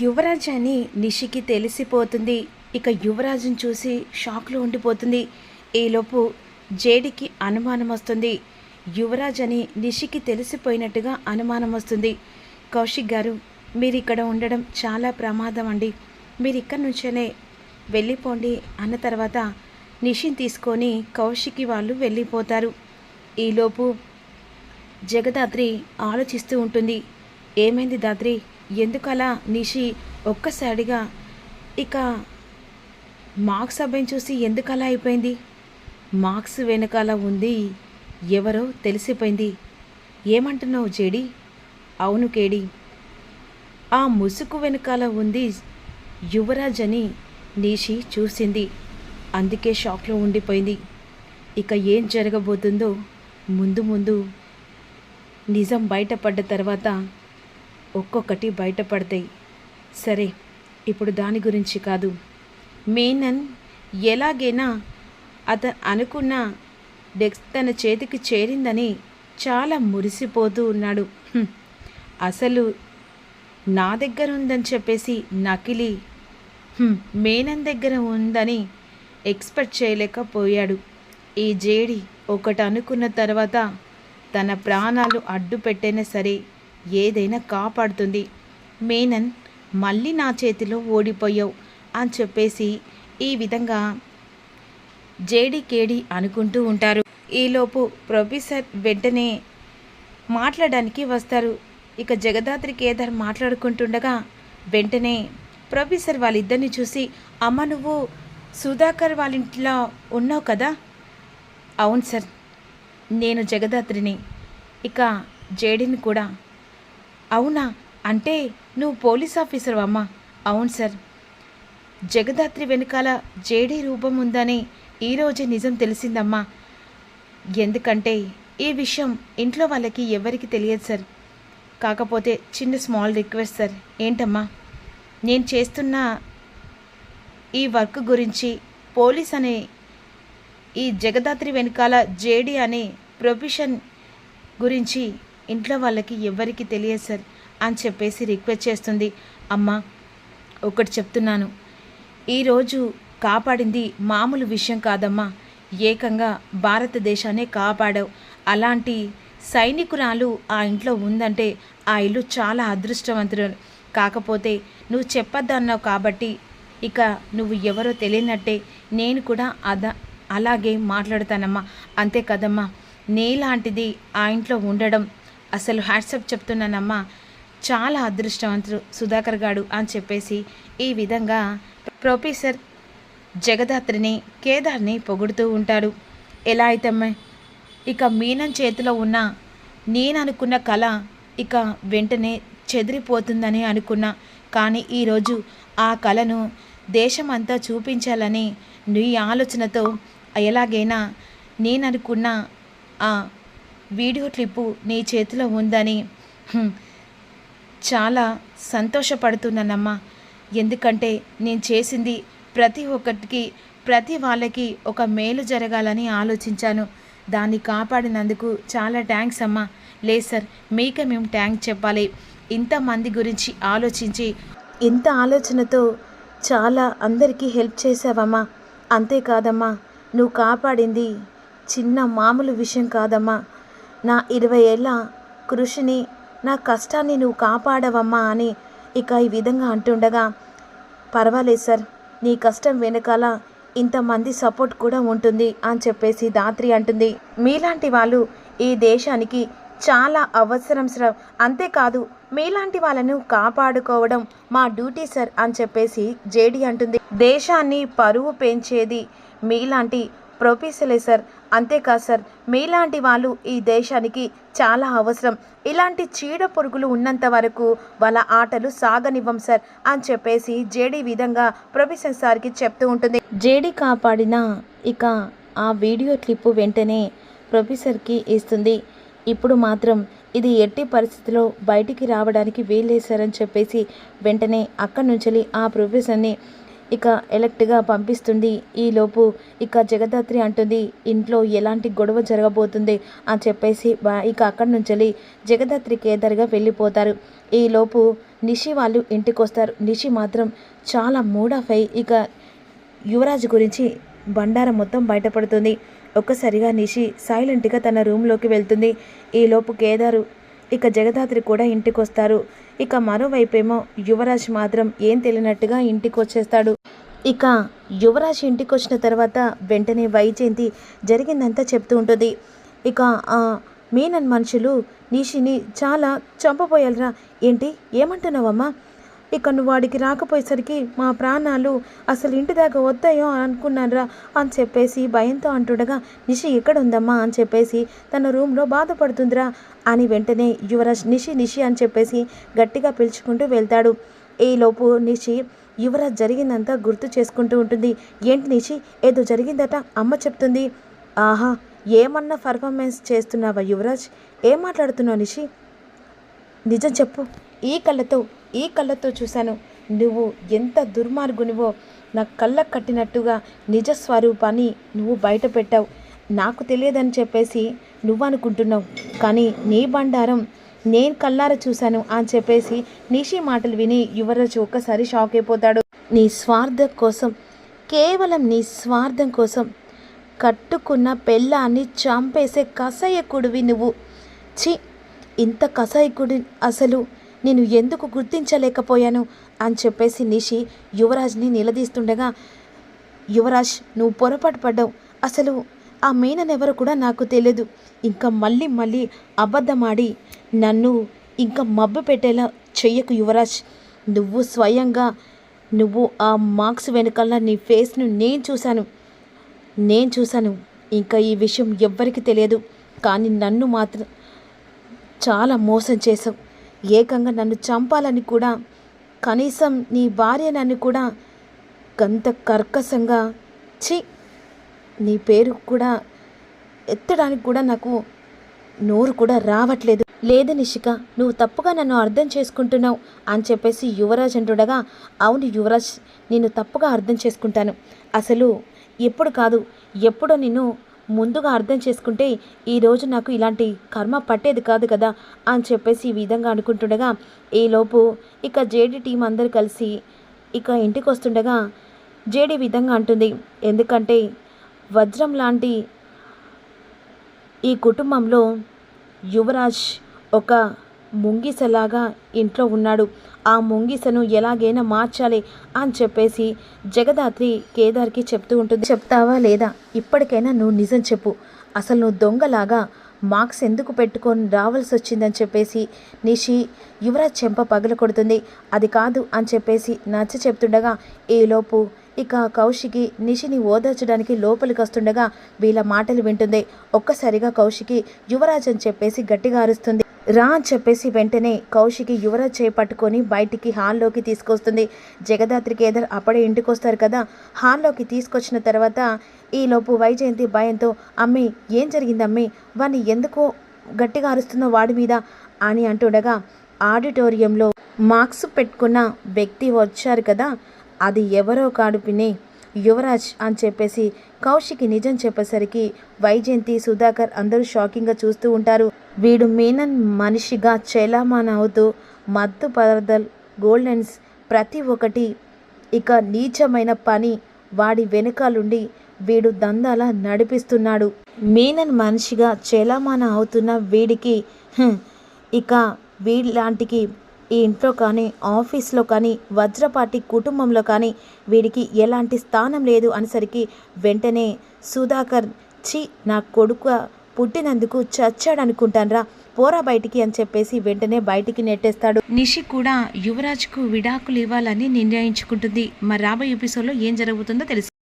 యువరాజ్ అని నిషికి తెలిసిపోతుంది. ఇక యువరాజుని చూసి షాక్లో ఉండిపోతుంది. ఈలోపు జేడికి అనుమానం వస్తుంది. యువరాజ్ అని నిషికి తెలిసిపోయినట్టుగా అనుమానం వస్తుంది. కౌశిక్ గారు మీరు ఇక్కడ ఉండడం చాలా ప్రమాదం అండి మీరు ఇక్కడి నుంచేనే వెళ్ళిపోండి అన్న తర్వాత నిషిని తీసుకొని కౌశికి వాళ్ళు వెళ్ళిపోతారు. ఈలోపు జగదాత్రి ఆలోచిస్తూ ఉంటుంది. ఏమైంది దాత్రి ఎందుకలా నిషి ఒక్కసారిగా ఇక మార్క్స్ అబ్బాయిని చూసి ఎందుకలా అయిపోయింది? మార్క్స్ వెనకాల ఉంది ఎవరో తెలిసిపోయింది. ఏమంటున్నావు జేడి? అవును కేడి. ఆ ముసుగు వెనకాల ఉంది యువరాజ్ అని నీషి చూసింది. అందుకే షాక్లో ఉండిపోయింది. ఇక ఏం జరగబోతుందో ముందు ముందు నిజం బయటపడ్డ తర్వాత ఒక్కొక్కటి బయటపడతాయి. సరే ఇప్పుడు దాని గురించి కాదు. మీనన్ ఎలాగైనా అతను అనుకున్న డెక్స్ తన చేతికి చేరిందని చాలా మురిసిపోతూ ఉన్నాడు. అసలు నా దగ్గర ఉందని చెప్పేసి నకిలీ మేనన్ దగ్గర ఉందని ఎక్స్పెక్ట్ చేయలేకపోయాడు. ఈ జేడి ఒకటి అనుకున్న తర్వాత తన ప్రాణాలు అడ్డు పెట్టైనా సరే ఏదైనా కాపాడుతుంది. మేనన్ మళ్ళీ నా చేతిలో ఓడిపోయావు అని చెప్పేసి ఈ విధంగా జేడి కేడి అనుకుంటూ ఉంటారు. ఈలోపు ప్రొఫెసర్ వెంటనే మాట్లాడడానికి వస్తారు. ఇక జగదాత్రి కేదార్ మాట్లాడుకుంటుండగా వెంటనే ప్రొఫెసర్ వాళ్ళిద్దరిని చూసి అమ్మ నువ్వు సుధాకర్ వాళ్ళ ఇంట్లో ఉన్నావు కదా? అవును సార్ నేను జగదాత్రిని. ఇక జేడిని కూడా అవునా? అంటే నువ్వు పోలీస్ ఆఫీసర్ అమ్మా అవును సార్. జగదాత్రి వెనకాల జేడీ రూపం ఉందని ఈరోజే నిజం తెలిసిందమ్మా. ఎందుకంటే ఈ విషయం ఇంట్లో వాళ్ళకి ఎవరికి తెలియదు సార్. కాకపోతే చిన్న స్మాల్ రిక్వెస్ట్ సార్. ఏంటమ్మా? నేను చేస్తున్న ఈ వర్క్ గురించి పోలీస్ అనే ఈ జగదాత్రి వెనకాల జేడి అనే ప్రొఫెషన్ గురించి ఇంట్లో వాళ్ళకి ఎవరికి తెలియదు సార్. అని చెప్పేసి రిక్వెస్ట్ చేస్తుంది. అమ్మ ఒకటి చెప్తున్నాను. ఈరోజు కాపాడింది మామూలు విషయం కాదమ్మా. ఏకంగా భారతదేశాన్ని కాపాడావు. అలాంటి సైనికురాలు ఆ ఇంట్లో ఉందంటే ఆ ఇల్లు చాలా అదృష్టవంతురాలు కాకపోతే నువ్వు చెప్పొద్దన్నావు కాబట్టి ఇక నువ్వు ఎవరో తెలియనట్టే నేను కూడా అద అలాగే మాట్లాడతానమ్మా. అంతే కదమ్మా. నేలాంటిది ఆ ఇంట్లో ఉండడం. అసలు హ్యాట్సప్ చెప్తున్నానమ్మా. చాలా అదృష్టవంతుడు సుధాకర్ గాడు అని చెప్పేసి ఈ విధంగా ప్రొఫెసర్ జగదాత్రిని కేదార్ని పొగుడుతూ ఉంటాడు. ఎలా అయితే అమ్మాయి ఇక మీనం చేతిలో ఉన్న నేను అనుకున్న కళ ఇక వెంటనే చెదిరిపోతుందని అనుకున్నా. కానీ ఈరోజు ఆ కళను దేశమంతా చూపించాలని నీ ఆలోచనతో ఎలాగైనా నేను అనుకున్న ఆ వీడియో క్లిప్పు నీ చేతిలో ఉందని చాలా సంతోషపడుతున్నానమ్మా. ఎందుకంటే నేను చేసింది ప్రతి ఒక్కటికి ప్రతి వాళ్ళకి ఒక మేలు జరగాలని ఆలోచించాను. దాన్ని కాపాడినందుకు చాలా థ్యాంక్స్ అమ్మా. లేదు సార్ మీకే మేము థ్యాంక్స్ చెప్పాలి. ఇంతమంది గురించి ఆలోచించి ఇంత ఆలోచనతో చాలా అందరికీ హెల్ప్ చేసావమ్మా అంతేకాదమ్మా నువ్వు కాపాడింది చిన్న మామూలు విషయం కాదమ్మా. నా ఇరవై ఏళ్ళ కృషిని నా కష్టాన్ని నువ్వు కాపాడవమ్మా అని ఇక ఈ విధంగా అంటుండగా పర్వాలేదు సార్ నీ కష్టం వెనకాల ఇంతమంది సపోర్ట్ కూడా ఉంటుంది అని చెప్పేసి దాత్రి అంటుంది. మీలాంటి వాళ్ళు ఈ దేశానికి చాలా అవసరం సార్. అంతేకాదు మీలాంటి వాళ్ళను కాపాడుకోవడం మా డ్యూటీ సార్ అని చెప్పేసి జేడి అంటుంది. దేశాన్ని పరువు పెంచేది మీలాంటి ప్రొఫెసర్లే సార్. అంతేకాదు సార్ మీలాంటి వాళ్ళు ఈ దేశానికి చాలా అవసరం. ఇలాంటి చీడ పురుగులు ఉన్నంత వరకు వాళ్ళ ఆటలు సాగనివ్వం సార్ అని చెప్పేసి జేడీ విధంగా ప్రొఫెసర్ సార్కి చెప్తూ ఉంటుంది. జేడీ కాపాడిన ఇక ఆ వీడియో క్లిప్పు వెంటనే ప్రొఫెసర్కి ఇస్తుంది. ఇప్పుడు మాత్రం ఇది ఎట్టి పరిస్థితిలో బయటికి రావడానికి వీల్లేశారని చెప్పేసి వెంటనే అక్కడి నుంచి ఆ ప్రొఫెసర్ని ఇక ఎలక్ట్గా పంపిస్తుంది. ఈలోపు ఇక జగదాత్రి అంటుంది ఇంట్లో ఎలాంటి గొడవ జరగబోతుంది? అని చెప్పేసి ఇక అక్కడి నుంచి జగదాత్రి కేదార్గా వెళ్ళిపోతారు. ఈలోపు నిషి వాళ్ళు ఇంటికి వస్తారు నిషి మాత్రం చాలా మూడ్ ఆఫ్ అయి ఇక యువరాజు గురించి బండారం మొత్తం బయటపడుతుంది. ఒక్కసారిగా నిషి సైలెంట్గా తన రూమ్లోకి వెళ్తుంది. ఈలోపు కేదారు ఇక జగదాత్రి కూడా ఇంటికి వస్తారు ఇక మరోవైపేమో యువరాజ్ మాత్రం ఏం తెలియనట్టుగా ఇంటికి వచ్చేస్తాడు ఇక యువరాజ్ ఇంటికి వచ్చిన తర్వాత వెంటనే వైజయంతి జరిగిందంతా చెప్తూ ఉంటుంది. ఇక ఆ మీనన్ మనుషులు నిషిని చాలా చంపబోయాలరా. ఏంటి? ఏమంటున్నావమ్మా? ఇక నువ్వు వాడికి రాకపోయేసరికి మా ప్రాణాలు అసలు ఇంటి దాకా వద్దాయో అని అనుకున్నానురా అని చెప్పేసి భయంతో అంటుండగా నిషి ఎక్కడ ఉందమ్మా అని చెప్పేసి తన రూమ్లో బాధపడుతుందిరా అని వెంటనే యువరాజ్ నిషి నిషి అని చెప్పేసి గట్టిగా పిలుచుకుంటూ వెళ్తాడు. ఈలోపు నిషి యువరాజ్ జరిగిందంతా గుర్తు చేసుకుంటూ ఉంటుంది. ఏంటి నిషి? ఏదో జరిగిందట? అమ్మ చెప్తుంది. ఆహా ఏమన్నా పర్ఫార్మెన్స్ చేస్తున్నావా యువరాజ్? ఏం మాట్లాడుతున్నావు నిషి? నిజం చెప్పు. ఈ కళ్ళతో ఈ కళ్ళతో చూశాను. నువ్వు ఎంత దుర్మార్గునివో. నా కళ్ళకు కట్టినట్టుగా నిజ స్వరూపాన్ని నువ్వు బయట పెట్టావు. నాకు తెలియదని చెప్పేసి నువ్వు అనుకుంటున్నావు కానీ నీ బండారం నేను కల్లార చూశాను అని చెప్పేసి నిషి మాటలు విని యువరాజు ఒక్కసారి షాక్ అయిపోతాడు. నీ స్వార్థం కోసం కేవలం నీ స్వార్థం కోసం కట్టుకున్న పెళ్ళాన్ని చంపేసే కసయకుడివి నువ్వు. ఛీ ఇంత కసాయికుడి అసలు నేను ఎందుకు గుర్తించలేకపోయాను అని చెప్పేసి నిషి యువరాజ్ని నిలదీస్తుండగా యువరాజ్ నువ్వు పొరపాటు పడ్డావు. అసలు ఆ మీననెవరో కూడా నాకు తెలియదు. ఇంకా మళ్ళీ మళ్ళీ అబద్ధమాడి నన్ను ఇంకా మబ్బు పెట్టేలా చెయ్యకు యువరాజ్. నువ్వు స్వయంగా నువ్వు ఆ మార్క్స్ వెనుకల నీ ఫేస్ను నేను చూశాను. నేను చూశాను. ఇంకా ఈ విషయం ఎవ్వరికి తెలియదు. కానీ నన్ను మాత్రం చాలా మోసం చేసావు ఏకంగా నన్ను చంపాలని కూడా కనీసం నీ భార్య నన్ను కూడా గంత కర్కశంగా చి నీ పేరు కూడా ఎత్తడానికి కూడా నాకు నోరు కూడా రావట్లేదు. లేదు నిషిక నువ్వు తప్పుగా నన్ను అర్థం చేసుకుంటున్నావు అని చెప్పేసి యువరాజ్ అంటుండగా అవును యువరాజ్ నేను తప్పుగా అర్థం చేసుకుంటాను. అసలు ఎప్పుడు కాదు ఎప్పుడో నిన్ను ముందుగా అర్థం చేసుకుంటే ఈరోజు నాకు ఇలాంటి కర్మ పట్టేది కాదు కదా అని చెప్పేసి ఈ విధంగా అనుకుంటుండగా ఈలోపు ఇక జేడీ టీం అందరు కలిసి ఇక ఇంటికి వస్తుండగా జేడీ విధంగా అంటుంది. ఎందుకంటే వజ్రం లాంటి ఈ కుటుంబంలో యువరాజ్ ఒక ముంగిసలాగా ఇంట్లో ఉన్నాడు. ఆ ముంగిసను ఎలాగైనా మార్చాలి అని చెప్పేసి జగదాత్రి కేదార్కి చెప్తూ ఉంటుంది. చెప్తావా లేదా? ఇప్పటికైనా నువ్వు నిజం చెప్పు. అసలు నువ్వు దొంగలాగా మార్క్స్ ఎందుకు పెట్టుకొని రావాల్సి వచ్చిందని చెప్పేసి నిషి యువరాజ్ చెంప పగల కొడుతుంది అది కాదు అని చెప్పేసి నచ్చ చెప్తుండగా ఈలోపు ఇక కౌశికి నిషిని ఓదార్చడానికి లోపలికి వస్తుండగా వీళ్ళ మాటలు వింటుంది. ఒక్కసారిగా కౌశికి యువరాజ్ అని చెప్పేసి గట్టిగా అరుస్తుంది. రా అని చెప్పేసి వెంటనే కౌశికి యువరాజ్ చేపట్టుకొని బయటికి హాల్లోకి తీసుకొస్తుంది. జగదాత్రికి ఏదో అప్పుడే ఇంటికి వస్తారు కదా. హాల్లోకి తీసుకొచ్చిన తర్వాత ఈలోపు వైజయంతి భయంతో అమ్మి ఏం జరిగింది అమ్మి వాడిని ఎందుకో గట్టిగా అరుస్తున్న వాడి మీద? అని అంటుండగా ఆడిటోరియంలో మార్క్స్ పెట్టుకున్న వ్యక్తి వచ్చారు కదా. అది ఎవరో కాడు పిన్ని. యువరాజ్ అని చెప్పేసి కౌశికి నిజం చెప్పేసరికి వైజయంతి సుధాకర్ అందరూ షాకింగ్గా చూస్తూ ఉంటారు. వీడు మీనన్ మనిషిగా చెలామాన్ అవుతూ మత్తు పదార్థాలు గోల్డెన్స్ ప్రతి ఒక్కటి ఇక నీచమైన పని వాడి వెనుకాలుండి వీడు దందాల నడిపిస్తున్నాడు. మీనన్ మనిషిగా చెలామాన అవుతున్న వీడికి ఇక వీడిలాంటికి ఈ ఇంట్లో కానీ ఆఫీస్లో కానీ వజ్రపాటి కుటుంబంలో కానీ వీడికి ఎలాంటి స్థానం లేదు అనేసరికి వెంటనే సుధాకర్ ఛీ నా కొడుకు పుట్టినందుకు చచ్చాడు చచ్చాడనుకుంటాన్రా పోరా బయటికి అని చెప్పేసి వెంటనే బయటికి నెట్టేస్తాడు. నిషి కూడా యువరాజ్కు విడాకులు ఇవ్వాలని నిర్ణయించుకుంటుంది. మరి రాబోయే ఎపిసోడ్లో ఏం జరుగుతుందో తెలుసు.